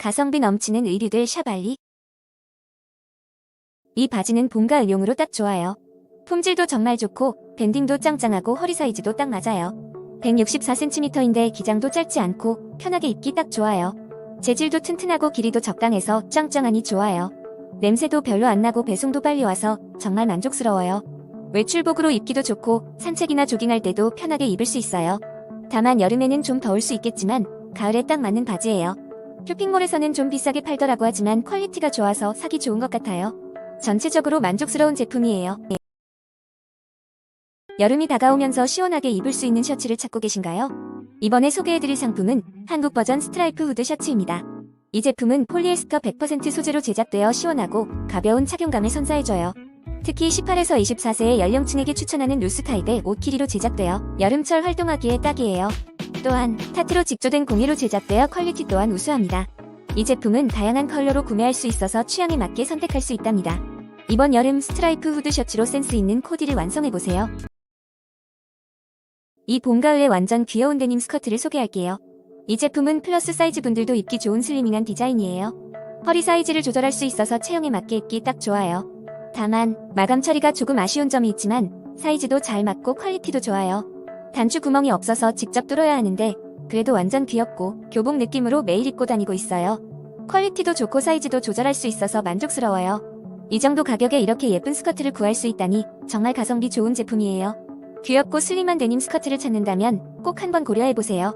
가성비 넘치는 의류들 샤발리. 이 바지는 봄 가을용으로 딱 좋아요. 품질도 정말 좋고 밴딩도 짱짱하고 허리 사이즈도 딱 맞아요. 164cm인데 기장도 짧지 않고 편하게 입기 딱 좋아요. 재질도 튼튼하고 길이도 적당해서 짱짱하니 좋아요. 냄새도 별로 안 나고 배송도 빨리 와서 정말 만족스러워요. 외출복으로 입기도 좋고 산책이나 조깅할 때도 편하게 입을 수 있어요. 다만 여름에는 좀 더울 수 있겠지만 가을에 딱 맞는 바지예요. 쇼핑몰에서는 좀 비싸게 팔더라고 하지만 퀄리티가 좋아서 사기 좋은 것 같아요. 전체적으로 만족스러운 제품이에요. 여름이 다가오면서 시원하게 입을 수 있는 셔츠를 찾고 계신가요? 이번에 소개해드릴 상품은 한국 버전 스트라이프 후드 셔츠입니다. 이 제품은 폴리에스터 100% 소재로 제작되어 시원하고 가벼운 착용감을 선사해줘요. 특히 18에서 24세의 연령층에게 추천하는 루스 타입의 옷 길이로 제작되어 여름철 활동하기에 딱이에요. 또한 타트로 직조된 공예로 제작되어 퀄리티 또한 우수합니다. 이 제품은 다양한 컬러로 구매할 수 있어서 취향에 맞게 선택할 수 있답니다. 이번 여름 스트라이프 후드 셔츠로 센스 있는 코디를 완성해보세요. 이 봄 가을에 완전 귀여운 데님 스커트를 소개할게요. 이 제품은 플러스 사이즈 분들도 입기 좋은 슬리밍한 디자인이에요. 허리 사이즈를 조절할 수 있어서 체형에 맞게 입기 딱 좋아요. 다만 마감 처리가 조금 아쉬운 점이 있지만 사이즈도 잘 맞고 퀄리티도 좋아요. 단추 구멍이 없어서 직접 뚫어야 하는데 그래도 완전 귀엽고 교복 느낌으로 매일 입고 다니고 있어요. 퀄리티도 좋고 사이즈도 조절할 수 있어서 만족스러워요. 이 정도 가격에 이렇게 예쁜 스커트를 구할 수 있다니 정말 가성비 좋은 제품이에요. 귀엽고 슬림한 데님 스커트를 찾는다면 꼭 한번 고려해보세요.